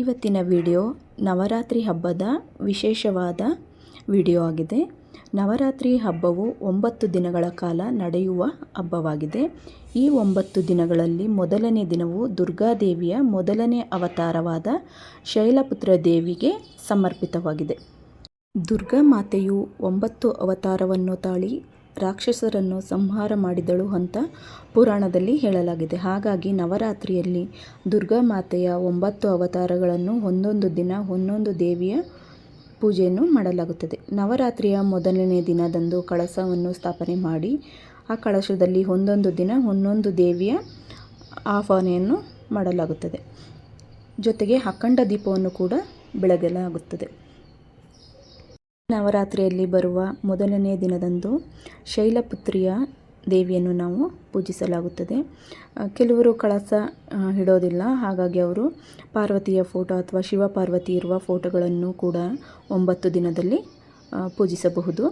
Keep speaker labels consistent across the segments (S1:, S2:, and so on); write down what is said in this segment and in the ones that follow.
S1: ಇವತ್ತಿನ ವಿಡಿಯೋ ನವರಾತ್ರಿ ಹಬ್ಬದ ವಿಶೇಷವಾದ ವಿಡಿಯೋ ಆಗಿದೆ. ನವರಾತ್ರಿ ಹಬ್ಬವು ಒಂಬತ್ತು ದಿನಗಳ ಕಾಲ ನಡೆಯುವ ಹಬ್ಬವಾಗಿದೆ. ಈ ಒಂಬತ್ತು ದಿನಗಳಲ್ಲಿ ಮೊದಲನೇ ದಿನವು ದುರ್ಗಾದೇವಿಯ ಮೊದಲನೇ ಅವತಾರವಾದ ಶೈಲಪುತ್ರ ದೇವಿಗೆ ಸಮರ್ಪಿತವಾಗಿದೆ. ದುರ್ಗಾ ಮಾತೆಯು ಒಂಬತ್ತು ಅವತಾರವನ್ನು ತಾಳಿ ರಾಕ್ಷಸರನ್ನು ಸಂಹಾರ ಮಾಡಿದಳು ಅಂತ ಪುರಾಣದಲ್ಲಿ ಹೇಳಲಾಗಿದೆ. ಹಾಗಾಗಿ ನವರಾತ್ರಿಯಲ್ಲಿ ದುರ್ಗಾ ಮಾತೆಯ ಒಂಬತ್ತು ಅವತಾರಗಳನ್ನು ಒಂದೊಂದು ದಿನ ಒಂದೊಂದು ದೇವಿಯ ಪೂಜೆಯನ್ನು ಮಾಡಲಾಗುತ್ತದೆ. ನವರಾತ್ರಿಯ ಮೊದಲನೇ ದಿನದಂದು ಕಳಸವನ್ನು ಸ್ಥಾಪನೆ ಮಾಡಿ ಆ ಕಳಶದಲ್ಲಿ ಒಂದೊಂದು ದಿನ ಒಂದೊಂದು ದೇವಿಯ ಆಹ್ವಾನೆಯನ್ನು ಮಾಡಲಾಗುತ್ತದೆ. ಜೊತೆಗೆ ಅಖಂಡ ದೀಪವನ್ನು ಕೂಡ ಬೆಳಗಲಾಗುತ್ತದೆ. ನವರಾತ್ರಿಯಲ್ಲಿ ಬರುವ ಮೊದಲನೇ ದಿನದಂದು ಶೈಲಪುತ್ರಿಯ ದೇವಿಯನ್ನು ನಾವು ಪೂಜಿಸಲಾಗುತ್ತದೆ. ಕೆಲವರು ಕಳಸ ಇಡೋದಿಲ್ಲ ಹಾಗಾಗಿ ಅವರು ಪಾರ್ವತಿಯ ಫೋಟೋ ಅಥವಾ ಶಿವ ಪಾರ್ವತಿ ಇರುವ ಫೋಟೋಗಳನ್ನು ಕೂಡ ಒಂಬತ್ತು ದಿನದಲ್ಲಿ ಪೂಜಿಸಬಹುದು.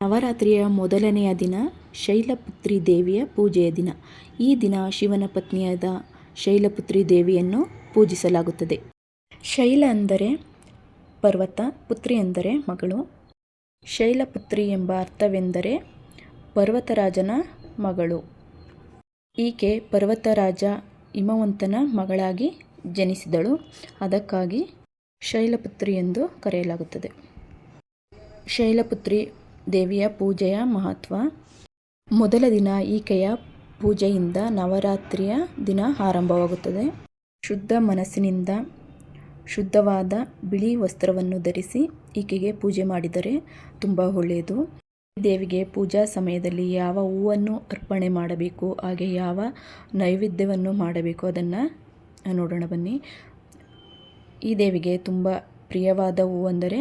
S1: ನವರಾತ್ರಿಯ ಮೊದಲನೆಯ ದಿನ ಶೈಲಪುತ್ರಿ ದೇವಿಯ ಪೂಜೆಯ ದಿನ. ಈ ದಿನ ಶಿವನ ಪತ್ನಿಯಾದ ಶೈಲಪುತ್ರಿ ದೇವಿಯನ್ನು ಪೂಜಿಸಲಾಗುತ್ತದೆ. ಶೈಲ ಅಂದರೆ ಪರ್ವತ ಪುತ್ರಿ ಎಂದರೆ ಮಗಳು ಶೈಲಪುತ್ರಿ ಎಂಬ ಅರ್ಥವೆಂದರೆ ಪರ್ವತರಾಜನ ಮಗಳು. ಈಕೆ ಪರ್ವತರಾಜ ಹಿಮವಂತನ ಮಗಳಾಗಿ ಜನಿಸಿದಳು. ಅದಕ್ಕಾಗಿ ಶೈಲಪುತ್ರಿ ಎಂದು ಕರೆಯಲಾಗುತ್ತದೆ. ಶೈಲಪುತ್ರಿ ದೇವಿಯ ಪೂಜೆಯ ಮಹತ್ವ. ಮೊದಲ ದಿನ ಈಕೆಯ ಪೂಜೆಯಿಂದ ನವರಾತ್ರಿಯ ದಿನ ಆರಂಭವಾಗುತ್ತದೆ. ಶುದ್ಧ ಮನಸ್ಸಿನಿಂದ ಶುದ್ಧವಾದ ಬಿಳಿ ವಸ್ತ್ರವನ್ನು ಧರಿಸಿ ಈಕೆಗೆ ಪೂಜೆ ಮಾಡಿದರೆ ತುಂಬ ಒಳ್ಳೆಯದು. ದೇವಿಗೆ ಪೂಜಾ ಸಮಯದಲ್ಲಿ ಯಾವ ಹೂವನ್ನು ಅರ್ಪಣೆ ಮಾಡಬೇಕು, ಹಾಗೆ ಯಾವ ನೈವೇದ್ಯವನ್ನು ಮಾಡಬೇಕು ಅದನ್ನು ನೋಡೋಣ ಬನ್ನಿ. ಈ ದೇವಿಗೆ ತುಂಬ ಪ್ರಿಯವಾದ ಹೂವು ಅಂದರೆ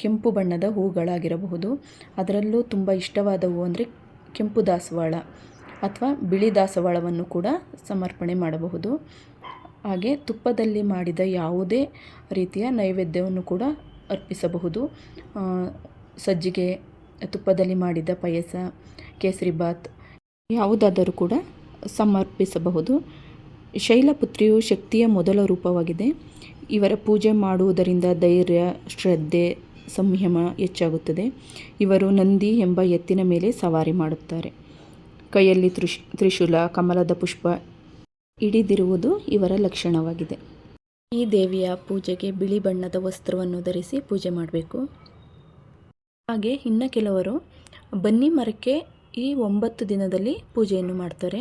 S1: ಕೆಂಪು ಬಣ್ಣದ ಹೂಗಳಾಗಿರಬಹುದು. ಅದರಲ್ಲೂ ತುಂಬ ಇಷ್ಟವಾದ ಹೂವು ಅಂದರೆ ಕೆಂಪು ದಾಸವಾಳ ಅಥವಾ ಬಿಳಿ ದಾಸವಾಳವನ್ನು ಕೂಡ ಸಮರ್ಪಣೆ ಮಾಡಬಹುದು. ಹಾಗೆ ತುಪ್ಪದಲ್ಲಿ ಮಾಡಿದ ಯಾವುದೇ ರೀತಿಯ ನೈವೇದ್ಯವನ್ನು ಕೂಡ ಅರ್ಪಿಸಬಹುದು. ಸಜ್ಜಿಗೆ, ತುಪ್ಪದಲ್ಲಿ ಮಾಡಿದ ಪಾಯಸ ಕೇಸರಿಬಾತ್ ಯಾವುದಾದರೂ ಕೂಡ ಸಮರ್ಪಿಸಬಹುದು. ಶೈಲಪುತ್ರಿಯು ಶಕ್ತಿಯ ಮೊದಲ ರೂಪವಾಗಿದೆ. ಇವರ ಪೂಜೆ ಮಾಡುವುದರಿಂದ ಧೈರ್ಯ, ಶ್ರದ್ಧೆ, ಸಂಯಮ ಹೆಚ್ಚಾಗುತ್ತದೆ. ಇವರು ನಂದಿ ಎಂಬ ಎತ್ತಿನ ಮೇಲೆ ಸವಾರಿ ಮಾಡುತ್ತಾರೆ. ಕೈಯಲ್ಲಿ ತ್ರಿಶ್, ತ್ರಿಶೂಲ, ಕಮಲದ ಪುಷ್ಪ ಹಿಡಿದಿರುವುದು ಇವರ ಲಕ್ಷಣವಾಗಿದೆ. ಈ ದೇವಿಯ ಪೂಜೆಗೆ ಬಿಳಿ ಬಣ್ಣದ ವಸ್ತ್ರವನ್ನು ಧರಿಸಿ ಪೂಜೆ ಮಾಡಬೇಕು. ಹಾಗೆ ಇನ್ನು ಕೆಲವರು ಬನ್ನಿ ಮರಕ್ಕೆ ಈ ಒಂಬತ್ತು ದಿನದಲ್ಲಿ ಪೂಜೆಯನ್ನು ಮಾಡ್ತಾರೆ.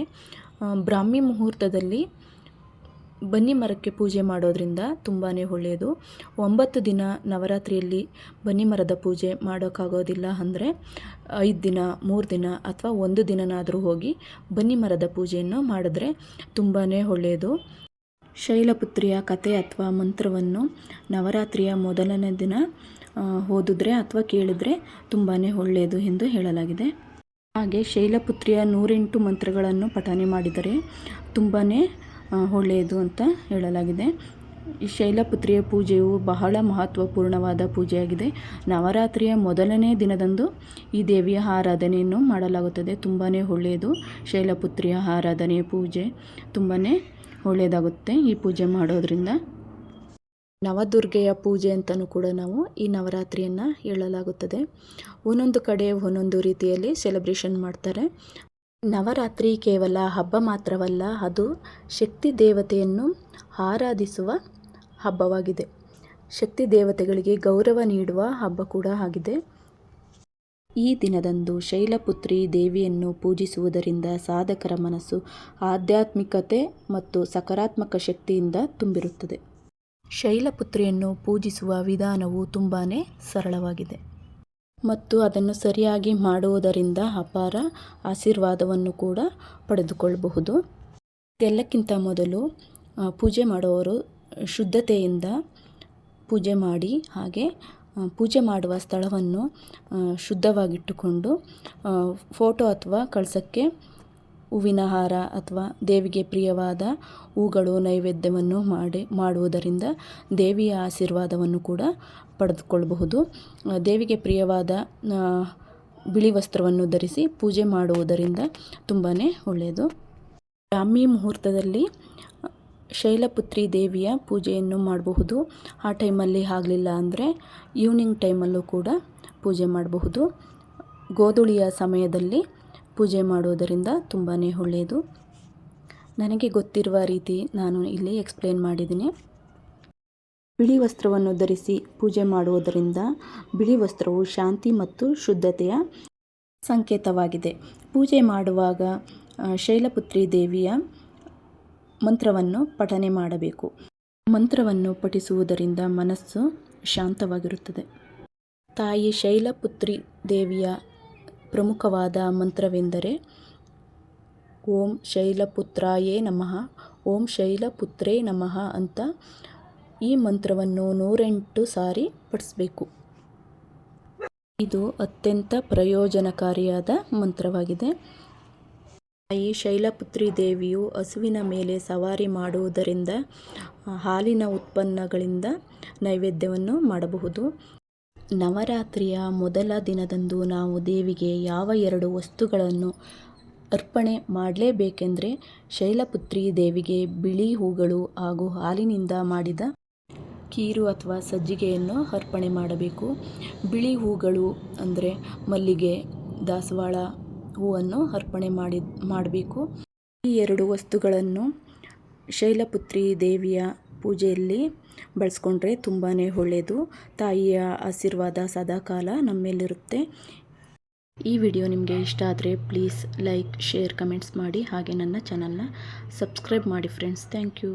S1: ಬ್ರಾಹ್ಮಿ ಮುಹೂರ್ತದಲ್ಲಿ ಬನ್ನಿ ಮರಕ್ಕೆ ಪೂಜೆ ಮಾಡೋದ್ರಿಂದ ತುಂಬಾ ಒಳ್ಳೆಯದು. ಒಂಬತ್ತು ದಿನ ನವರಾತ್ರಿಯಲ್ಲಿ ಬನ್ನಿ ಮರದ ಪೂಜೆ ಮಾಡೋಕ್ಕಾಗೋದಿಲ್ಲ ಅಂದರೆ ಐದು ದಿನ, ಮೂರು ದಿನ ಅಥವಾ ಒಂದು ದಿನನಾದರೂ ಹೋಗಿ ಬನ್ನಿ ಮರದ ಪೂಜೆಯನ್ನು ಮಾಡಿದ್ರೆ ತುಂಬಾ ಒಳ್ಳೆಯದು. ಶೈಲಪುತ್ರಿಯ ಕತೆ ಅಥವಾ ಮಂತ್ರವನ್ನು ನವರಾತ್ರಿಯ ಮೊದಲನೇ ದಿನ ಓದಿದ್ರೆ ಅಥವಾ ಕೇಳಿದ್ರೆ ತುಂಬಾ ಒಳ್ಳೆಯದು ಎಂದು ಹೇಳಲಾಗಿದೆ. ಹಾಗೆ ಶೈಲಪುತ್ರಿಯ ನೂರೆಂಟು ಮಂತ್ರಗಳನ್ನು ಪಠನೆ ಮಾಡಿದರೆ ತುಂಬಾ ಒಳ್ಳೆಯದು ಅಂತ ಹೇಳಲಾಗಿದೆ. ಈ ಶೈಲಪುತ್ರಿಯ ಪೂಜೆಯು ಬಹಳ ಮಹತ್ವಪೂರ್ಣವಾದ ಪೂಜೆಯಾಗಿದೆ. ನವರಾತ್ರಿಯ ಮೊದಲನೇ ದಿನದಂದು ಈ ದೇವಿಯ ಆರಾಧನೆಯನ್ನು ಮಾಡಲಾಗುತ್ತದೆ. ತುಂಬಾ ಒಳ್ಳೆಯದು. ಶೈಲಪುತ್ರಿಯ ಆರಾಧನೆ ಪೂಜೆ ತುಂಬಾ ಒಳ್ಳೆಯದಾಗುತ್ತೆ ಈ ಪೂಜೆ ಮಾಡೋದರಿಂದ. ನವದುರ್ಗೆಯ ಪೂಜೆ ಅಂತಲೂ ಕೂಡ ನಾವು ಈ ನವರಾತ್ರಿಯನ್ನು ಹೇಳಲಾಗುತ್ತದೆ. ಒಂದೊಂದು ಕಡೆ ಒಂದೊಂದು ರೀತಿಯಲ್ಲಿ ಸೆಲೆಬ್ರೇಷನ್ ಮಾಡ್ತಾರೆ. ನವರಾತ್ರಿ ಕೇವಲ ಹಬ್ಬ ಮಾತ್ರವಲ್ಲ, ಅದು ಶಕ್ತಿ ದೇವತೆಯನ್ನು ಆರಾಧಿಸುವ ಹಬ್ಬವಾಗಿದೆ. ಶಕ್ತಿ ದೇವತೆಗಳಿಗೆ ಗೌರವ ನೀಡುವ ಹಬ್ಬ ಕೂಡ ಆಗಿದೆ. ಈ ದಿನದಂದು ಶೈಲಪುತ್ರಿ ದೇವಿಯನ್ನು ಪೂಜಿಸುವುದರಿಂದ ಸಾಧಕರ ಮನಸ್ಸು ಆಧ್ಯಾತ್ಮಿಕತೆ ಮತ್ತು ಸಕಾರಾತ್ಮಕ ಶಕ್ತಿಯಿಂದ ತುಂಬಿರುತ್ತದೆ. ಶೈಲಪುತ್ರಿಯನ್ನು ಪೂಜಿಸುವ ವಿಧಾನವು ತುಂಬಾ ಸರಳವಾಗಿದೆ. ಮತ್ತು ಅದನ್ನು ಸರಿಯಾಗಿ ಮಾಡುವುದರಿಂದ ಅಪಾರ ಆಶೀರ್ವಾದವನ್ನು ಕೂಡ ಪಡೆದುಕೊಳ್ಳಬಹುದು. ಎಲ್ಲಕ್ಕಿಂತ ಮೊದಲು ಪೂಜೆ ಮಾಡುವವರು ಶುದ್ಧತೆಯಿಂದ ಪೂಜೆ ಮಾಡಿ, ಹಾಗೆ ಪೂಜೆ ಮಾಡುವ ಸ್ಥಳವನ್ನು ಶುದ್ಧವಾಗಿಟ್ಟುಕೊಂಡು ಫೋಟೋ ಅಥವಾ ಕಳಸಕ್ಕೆ ಹೂವಿನ ಹಾರ ಅಥವಾ ದೇವಿಗೆ ಪ್ರಿಯವಾದ ಹೂಗಳು ನೈವೇದ್ಯವನ್ನು ಮಾಡಿ, ಮಾಡುವುದರಿಂದ ದೇವಿಯ ಆಶೀರ್ವಾದವನ್ನು ಕೂಡ ಪಡೆದುಕೊಳ್ಳಬಹುದು. ದೇವಿಗೆ ಪ್ರಿಯವಾದ ಬಿಳಿ ವಸ್ತ್ರವನ್ನು ಧರಿಸಿ ಪೂಜೆ ಮಾಡುವುದರಿಂದ ತುಂಬಾ ಒಳ್ಳೆಯದು. ಬ್ರಾಹ್ಮಿ ಮುಹೂರ್ತದಲ್ಲಿ ಶೈಲಪುತ್ರಿ ದೇವಿಯ ಪೂಜೆಯನ್ನು ಮಾಡಬಹುದು. ಆ ಟೈಮಲ್ಲಿ ಆಗಲಿಲ್ಲ ಅಂದರೆ ಈವ್ನಿಂಗ್ ಟೈಮಲ್ಲೂ ಕೂಡ ಪೂಜೆ ಮಾಡಬಹುದು. ಗೋಧುಳಿಯ ಸಮಯದಲ್ಲಿ ಪೂಜೆ ಮಾಡುವುದರಿಂದ ತುಂಬಾ ಒಳ್ಳೆಯದು. ನನಗೆ ಗೊತ್ತಿರುವ ರೀತಿ ನಾನು ಇಲ್ಲಿ ಎಕ್ಸ್ಪ್ಲೇನ್ ಮಾಡಿದ್ದೀನಿ. ಬಿಳಿ ವಸ್ತ್ರವನ್ನು ಧರಿಸಿ ಪೂಜೆ ಮಾಡುವುದರಿಂದ ಬಿಳಿ ವಸ್ತ್ರವು ಶಾಂತಿ ಮತ್ತು ಶುದ್ಧತೆಯ ಸಂಕೇತವಾಗಿದೆ. ಪೂಜೆ ಮಾಡುವಾಗ ಶೈಲಪುತ್ರಿ ದೇವಿಯ ಮಂತ್ರವನ್ನು ಪಠನೆ ಮಾಡಬೇಕು. ಮಂತ್ರವನ್ನು ಪಠಿಸುವುದರಿಂದ ಮನಸ್ಸು ಶಾಂತವಾಗಿರುತ್ತದೆ. ತಾಯಿ ಶೈಲಪುತ್ರಿ ದೇವಿಯ ಪ್ರಮುಖವಾದ ಮಂತ್ರವೆಂದರೆ ಓಂ ಶೈಲಪುತ್ರಾಯೇ ನಮಃ, ಓಂ ಶೈಲಪುತ್ರೇ ನಮಃ ಅಂತ ಈ ಮಂತ್ರವನ್ನು ನೂರೆಂಟು ಸಾರಿ ಪಠಿಸಬೇಕು. ಇದು ಅತ್ಯಂತ ಪ್ರಯೋಜನಕಾರಿಯಾದ ಮಂತ್ರವಾಗಿದೆ. ತಾಯಿ ಶೈಲಪುತ್ರಿ ದೇವಿಯು ಹಸುವಿನ ಮೇಲೆ ಸವಾರಿ ಮಾಡುವುದರಿಂದ, ಹಾಲಿನ ಉತ್ಪನ್ನಗಳಿಂದ ನೈವೇದ್ಯವನ್ನು ಮಾಡಬಹುದು. ನವರಾತ್ರಿಯ ಮೊದಲ ದಿನದಂದು ನಾವು ದೇವಿಗೆ ಯಾವ ಎರಡು ವಸ್ತುಗಳನ್ನು ಅರ್ಪಣೆ ಮಾಡಲೇಬೇಕೆಂದರೆ ಶೈಲಪುತ್ರಿ ದೇವಿಗೆ ಬಿಳಿ ಹೂಗಳು ಹಾಗೂ ಹಾಲಿನಿಂದ ಮಾಡಿದ ಕೀರು ಅಥವಾ ಸಜ್ಜಿಗೆಯನ್ನು ಅರ್ಪಣೆ ಮಾಡಬೇಕು. ಬಿಳಿ ಹೂಗಳು ಅಂದರೆ ಮಲ್ಲಿಗೆ, ದಾಸವಾಳ ಹೂವನ್ನು ಅರ್ಪಣೆ ಮಾಡಿ, ಮಾಡಬೇಕು. ಈ ಎರಡು ವಸ್ತುಗಳನ್ನು ಶೈಲಪುತ್ರಿ ದೇವಿಯ ಪೂಜೆಯಲ್ಲಿ ಬಳಸ್ಕೊಂಡ್ರೆ ತುಂಬಾ ಒಳ್ಳೆಯದು ತಾಯಿಯ ಆಶೀರ್ವಾದ ಸದಾಕಾಲ ನಮ್ಮಲ್ಲಿರುತ್ತೆ. ಈ ವಿಡಿಯೋ ನಿಮಗೆ ಇಷ್ಟ ಆದರೆ ಪ್ಲೀಸ್ ಲೈಕ್, ಶೇರ್, ಕಮೆಂಟ್ಸ್ ಮಾಡಿ. ಹಾಗೆ ನನ್ನ ಚಾನಲ್ನ ಸಬ್ಸ್ಕ್ರೈಬ್ ಮಾಡಿ ಫ್ರೆಂಡ್ಸ್. Thank you.